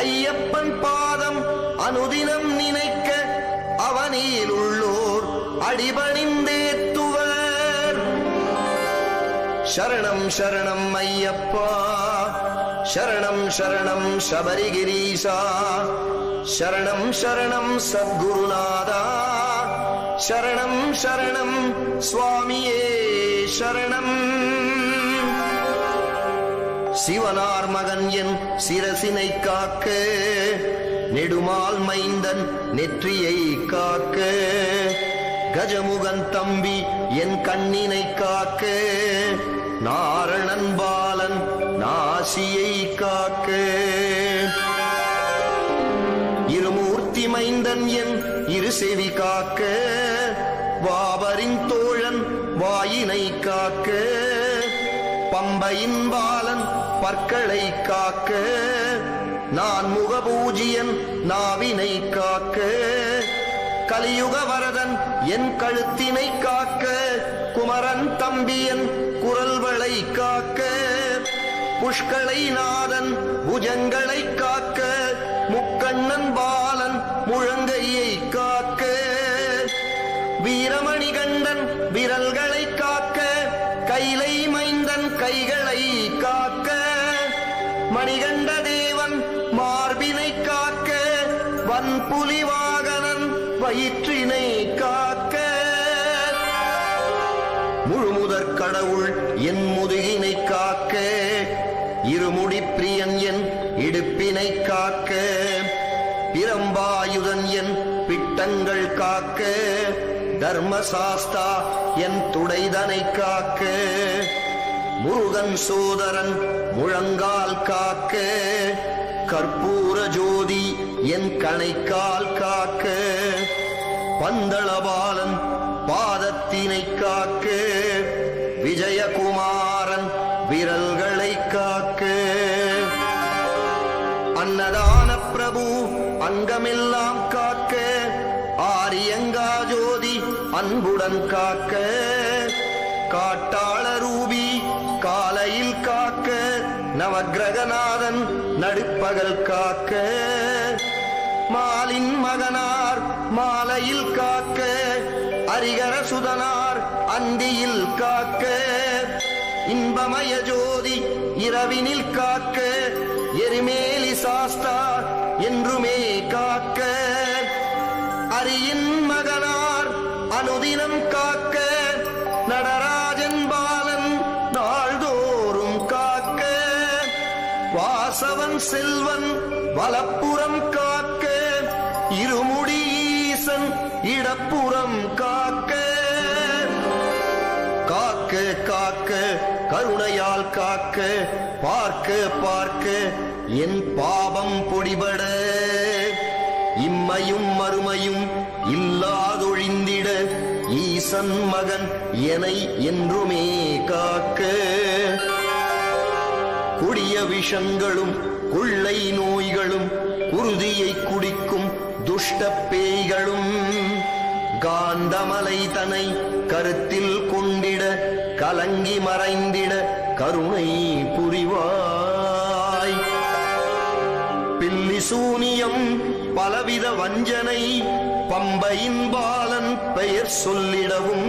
ஐயப்பன் பாதம் அனுதினம் நினைக்க அவனியில் உள்ளோர் அடிபணிந்தேத்துவர் சரணம் சரணம் ஐயப்பா. சரணம் சரணம் சபரிகிரீசா சரணம் சரணம் சத்குருநாதா. சரணம் சரணம் சுவாமியே சரணம். சிவனார் மகன் என் சிரசினை காக்க நெடுமால் மைந்தன் நெற்றியை காக்க கஜமுகன் தம்பி என் கண்ணினை காக்க நாரணன் பாலன் நாசியை காக்க. இருமூர்த்தி மைந்தன் என் இரு செவி காக்க வாவரின் தோழன் வாயினை காக்க பம்பையின் பாலன் பற்களை காக்க நான் முகபூஜியன் நாவினை காக்க. கலியுக வரதன் என் கழுத்தினை காக்க. குமரன் தம்பியன் குரல்வளை காக்க. புஷ்களை நாதன் புஜங்களை காக்க. முக்கண்ணன் பாலன் முழங்கையை காக்க. வீரமணிகண்டன் விரல்களை காக்க. கைலை மைந்தன் கைகளை மணிகண்ட தேவன் மார்பினை காக்க வன்புலி வாகனன் வயிற்றினை காக்க. முழுமுதற் கடவுள் என் முதுகினை காக்க இருமுடி பிரியன் என் இடுப்பினை காக்க. பிரம்பாயுதன் என் பிட்டங்கள் காக்க தர்மசாஸ்தா என் துடைதனை காக்க. முருகன் சோதரன் முழங்கால் காக்க. கற்பூர ஜோதி என் கணைக்கால் காக்க. பந்தளபாலன் பாதத்தினை காக்க. விஜயகுமாரன் விரல்களை காக்க. அன்னதான பிரபு அங்கமெல்லாம் காக்க. ஆரியங்கா ஜோதி அன்புடன் காக்க. காட்டாள ரூபி நவக்கிரகநாதன் நடுப்பகல் காக்க மாலின் மகனார் மாலையில் காக்க அரிகர சுதனார் அந்தியில் காக்க இன்பமய ஜோதி இரவினில் காக்க எரிமேலி சாஸ்தா என்றுமே காக்க அரியின் மகனார் அனுதினம் காக்க நடரா வாசவன் செல்வன் வலப்புறம் காக்க இருமுடி ஈசன் இடப்புறம் காக்க. காக்க காக்க கருணையால் காக்க பார்க்க பார்க்க என் பாவம் பொடிபட. இம்மையும் மறுமையும் இல்லாதொழிந்திட ஈசன் மகன் எனை என்றுமே காக்க. கொடிய விஷங்களும் கொள்ளை நோய்களும் குருதியை குடிக்கும் துஷ்ட பேய்களும். காந்தமலை தனை கருத்தில் கொண்டிட கலங்கி மறைந்திட கருணை புரிவாய். பில்லி சூனியம் பலவித வஞ்சனை பம்பையின் பாலன் பெயர் சொல்லிடவும்.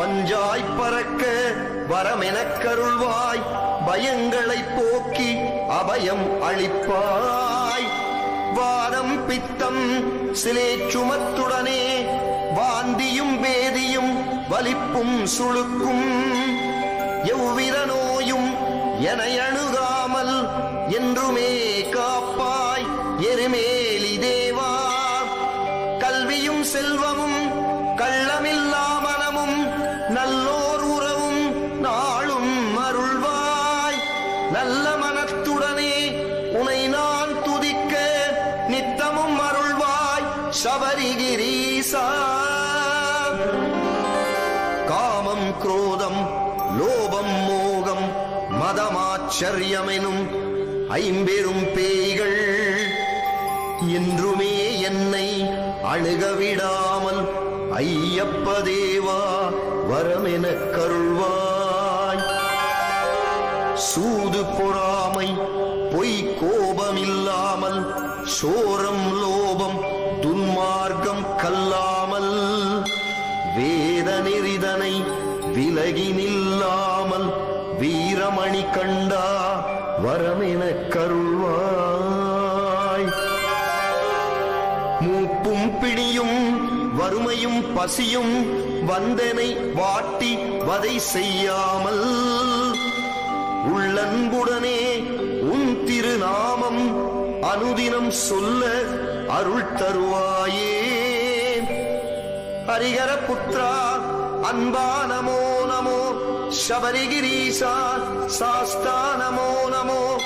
பஞ்சாய் பறக்க வரமெனக்கருள்வாய் பயங்களை போக்கி அபயம் அளிப்பாய். வாதம் பித்தம் சிலே சுமத்துடனே வாந்தியும் பேதியும் வலிப்பும் சுழுக்கும் எவ்வித நோயும் என அணுகாமல் என்றுமே காப்பாய் எருமேலி தேவா கல்வியும் செல்வமும் நல்ல மனத்துடனே உனை நான் துதிக்க நித்தமும் அருள்வாய் சபரிகிரீசா. காமம் குரோதம் லோபம் மோகம் மதமாச்சரியமெனும் ஐம்பெரும் பேய்கள் என்றுமே என்னை அணுகவிடாமல் ஐயப்ப தேவா வரமென கருள்வாய் சூது பொறாமை பொய் கோபமில்லாமல் சோரம் லோபம் துன்மார்க்கம் கல்லாமல் வேத நெறிதனை விலகி நில்லாமல் வீரமணி கண்டா வரமென கருள்வாய். மூப்பும் பிடியும் வறுமையும் பசியும் வந்தனை வாட்டி வதை செய்யாமல் உள்ளன்புடனே உன் திருநாமம் அனுதினம் சொல்ல அருள் தருவாயே. ஹரிகர புத்ரா அன்பா நமோ நமோ. சபரிகிரீசா சாஸ்தா நமோ நமோ.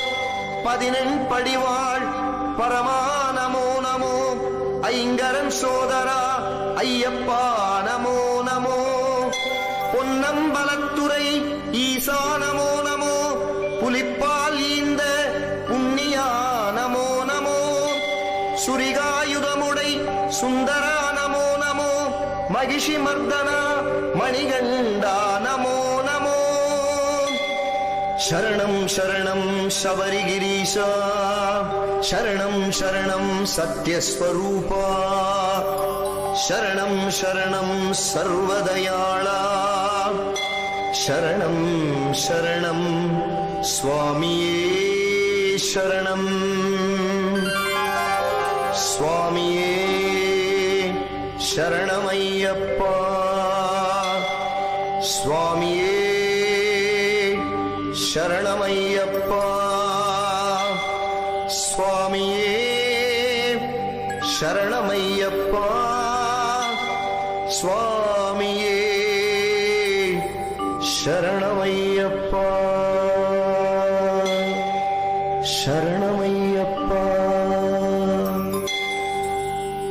பதினெண் படிவாள் பரமா நமோ நமோ. ஐங்கரன் சோதரா ஐயப்பா மகிஷி மர்தனா மணிகண்டா நமோ நமோ शरणं शरणं शबरिगिरीशा शरणं शरणं सत्यस्वरूपा शरणं शरणं सर्वदयाळा शरणं शरणं स्वामिये शरणम् स्वामिये शरणमय्यप्पा स्वामिये शरणमय्यप्पा स्वामिये शरणमय्यप्पा स्वामिये शरणमय्यप्पा